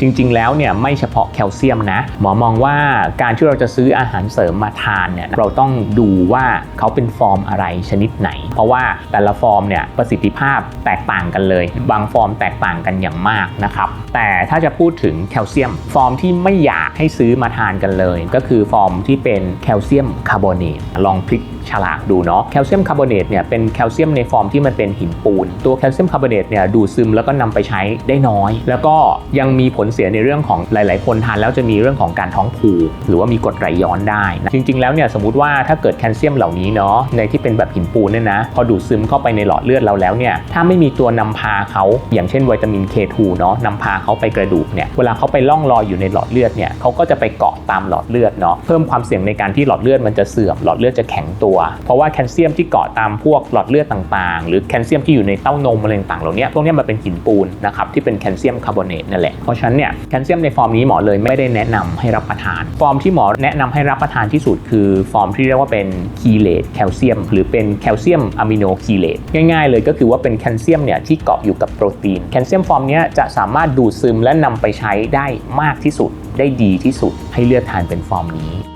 จริง ๆ แล้วเนี่ยไม่เฉพาะแคลเซียมนะ หมอมองว่าการที่เราจะซื้ออาหารเสริมมาทานเนี่ยเราต้องดูว่าเขาเป็นฟอร์มอะไรชนิดไหน เพราะว่าแต่ละฟอร์มเนี่ยประสิทธิภาพแตกต่างกันเลย บางฟอร์มแตกต่างกันอย่างมากนะครับแต่ถ้าจะพูดถึงแคลเซียม ฟอร์มที่ไม่อยากให้ซื้อมาทานกันเลย ก็คือฟอร์มที่เป็นแคลเซียมคาร์บอเนตลองพลิกฉลากดูเนาะแคลเซียมคาร์บอเนตเนี่ยเป็นแคลเซียมในฟอร์มที่มันเป็นหินปูน ตัวแคลเซียมคาร์บอเนตเนี่ยดูดซึมแล้วก็นำไปใช้ได้น้อย แล้วก็ยังมีผลเสียในเรื่องของหลาย ๆ คนทานแล้วจะมีเรื่องของการท้องผูกหรือว่ามีกรดไหลย้อนได้นะจริง ๆ แล้วเนี่ยสมมติว่าถ้าเกิดแคลเซียมเหล่านี้เนาะในที่เป็นแบบหินปูนเนี่ยนะพอดูดซึมเข้าไปในหลอดเลือดเราแล้วเนี่ยถ้าไม่มีตัวนำพาเขาอย่างเช่นวิตามิน K2 เนาะนำพาเขาไปกระดูกเนี่ยเวลาเขาไปล่องลอยอยู่ในหลอดเลือดเนี่ยเขาก็จะไปเกาะตามหลอดเลือดเนาะเพิ่มความเสี่ยงในการที่หลอดเลือดมันจะเสื่อมหลอดเลือดจะแข็งตัว เพราะว่าแคลเซียมที่เกาะตามพวกหลอดเลือดต่างๆ หรือแคลเซียมที่อยู่ในเต้านมอะไรต่างๆเหล่านี้พวกนี้มันเป็นหินปูนนะครับที่เป็นแคลเซียมคาร์บอเนตนั่นแหละเพราะฉะนั้นเนี่ยแคลเซียมในฟอร์มนี้หมอเลยไม่ได้แนะนำให้รับประทาน ฟอร์มที่หมอแนะนำให้รับประทานที่สุดคือฟอร์มที่เรียกว่าเป็นคีเลตแคลเซียม หรือเป็นแคลเซียมอะมิโนคีเลตง่าย ๆ เลยก็คือว่าเป็นแคลเซียมเนี่ยที่เกาะอยู่กับโปรตีนแคลเซียมฟอร์มนี้จะสามารถดูดซึมและนำไปใช้ได้มากที่สุดได้ดีที่สุดให้เลือกทานเป็นฟอร์มนี้